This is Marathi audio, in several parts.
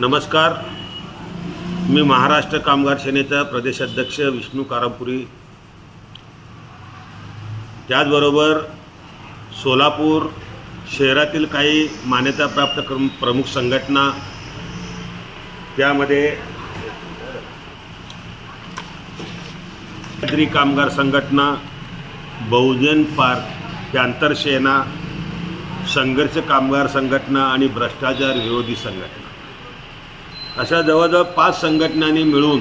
नमस्कार. मी महाराष्ट्र कामगार सेनेचा प्रदेशाध्यक्ष विष्णू कारापुरी त्याचबरोबर सोलापूर शहरातील काही मान्यताप्राप्त क्रम प्रमुख संघटना त्यामध्ये कामगार संघटना बहुजन पार्क आंतरसेना संघर्ष कामगार संघटना आणि भ्रष्टाचार विरोधी संघटना. अशा जवळजवळ पाच संघटनांनी मिळून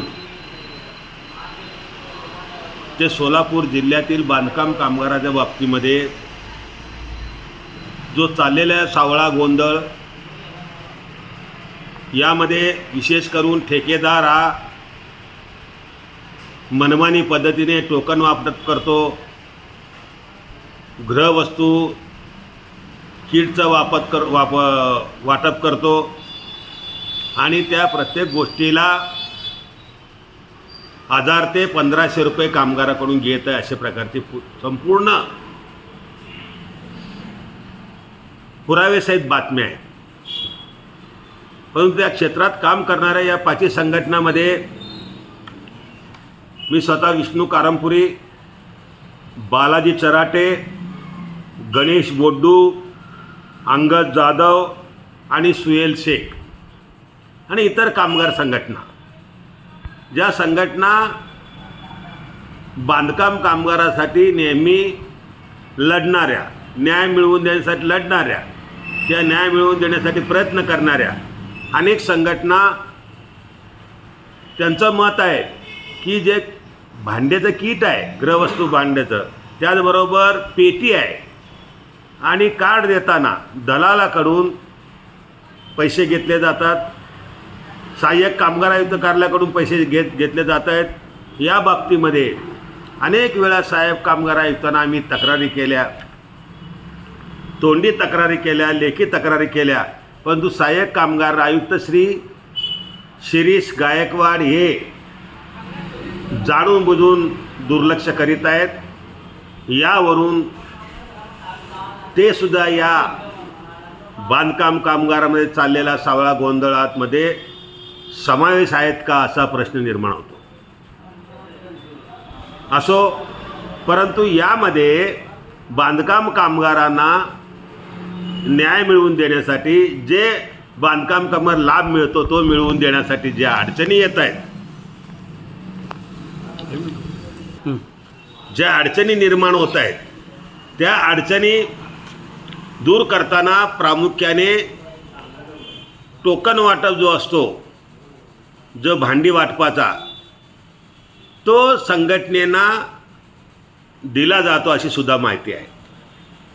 ते सोलापूर जिल्ह्यातील बांधकाम कामगाराच्या बाबतीमध्ये जो चाललेला सावळा गोंधळ यामध्ये विशेष करून ठेकेदार हा मनमानी पद्धतीने टोकन वापरत करतो. गृहवस्तू किटचा वापर कर वाप वाटप करतो. आणि त्या प्रत्येक गोष्टीला हजार ते पंधराशे रुपये कामगाराकडून घेत आहे अशा प्रकारची पु संपूर्ण पुरावेसहित बातम्या आहेत. परंतु त्या क्षेत्रात काम करणाऱ्या या पाचही संघटनामध्ये मी स्वतः विष्णू कारमपुरी बालाजी चराटे गणेश बोड्डू अंगद जाधव आणि सुहेल शेख. आणि इतर कामगार संघटना. ज्या संघटना बांधकाम कामगारासाठी नेहमी लढणाऱ्या न्याय मिळवून देण्यासाठी लढणाऱ्या त्या न्याय मिळवून देण्यासाठी प्रयत्न करणाऱ्या अनेक संघटना त्यांचं मत आहे की जे भांड्याचं कीट आहे गृहवस्तू भांड्याचं त्याचबरोबर पेटी आहे. आणि कार्ड देताना दलालाकडून पैसे घेतले जातात. सहाय्यक कामगार आयुक्त कार्यालयाकडून पैसे घेत घेतले जात आहेत. या बाबतीमध्ये अनेक वेळा साहेब कामगार आयुक्तांना आम्ही तक्रारी केल्या. तोंडी तक्रारी केल्या लेखी तक्रारी केल्या. परंतु सहाय्यक कामगार आयुक्त श्री शिरीष गायकवाड हे जाणून बुजून दुर्लक्ष करीत आहेत. यावरून ते सुद्धा या बांधकाम कामगारामध्ये चाललेला सावळा गोंधळातमध्ये समावेश आहेत का असा प्रश्न निर्माण होतो. असो परंतु यामध्ये बांधकाम कामगारांना न्याय मिळवून देण्यासाठी जे बांधकाम कामगार लाभ मिळतो तो मिळवून देण्यासाठी ज्या अडचणी येत आहेत ज्या अडचणी निर्माण होत आहेत त्या अडचणी दूर करताना प्रामुख्याने टोकन वाटप जो असतो जो भांडी वाटपाचा तो संघटनेना दिला जातो अशी सुद्धा माहिती आहे.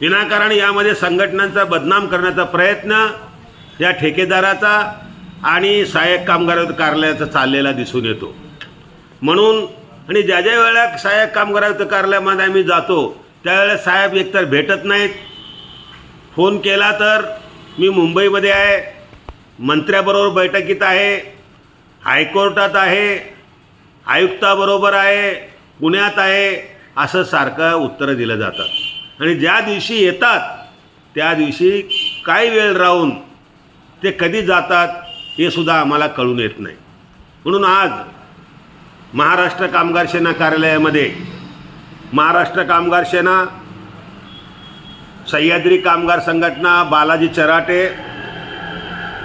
विनाकारण यामध्ये संघटनांचा बदनाम करण्याचा प्रयत्न या ठेकेदाराचा आणि सहाय्यक कामगार कार्यालयाचा चाललेला दिसून येतो. म्हणून आणि ज्या ज्या वेळा सहाय्यक कामगार कार्यालयामध्ये आम्ही जातो त्यावेळेस साहेब एकतर भेटत नाहीत. फोन केला तर मी मुंबईमध्ये आहे मंत्र्याबरोबर बैठकीत आहे. हायकोर्टात आहे आयुक्ताबरोबर आहे पुण्यात आहे असं सारखं उत्तरं दिलं जातात. आणि ज्या दिवशी येतात त्या दिवशी काही वेळ राहून ते कधी जातात हे सुद्धा आम्हाला कळून येत नाही. म्हणून आज महाराष्ट्र कामगार सेना कार्यालयामध्ये महाराष्ट्र कामगार सेना सह्याद्री कामगार संघटना बालाजी चराटे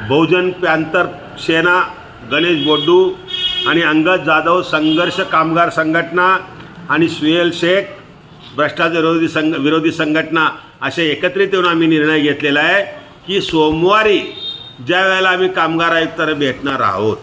बहुजन पॅंतर सेना गणेश बोड्डू आणि अंगद जाधव संघर्ष कामगार संघटना आणि सुहेल शेख भ्रष्टाचार विरोधी संघ विरोधी संघटना असे एकत्रित येऊन आम्ही निर्णय घेतलेला आहे की सोमवारी ज्या वेळेला आम्ही कामगार आयुक्त भेटणार आहोत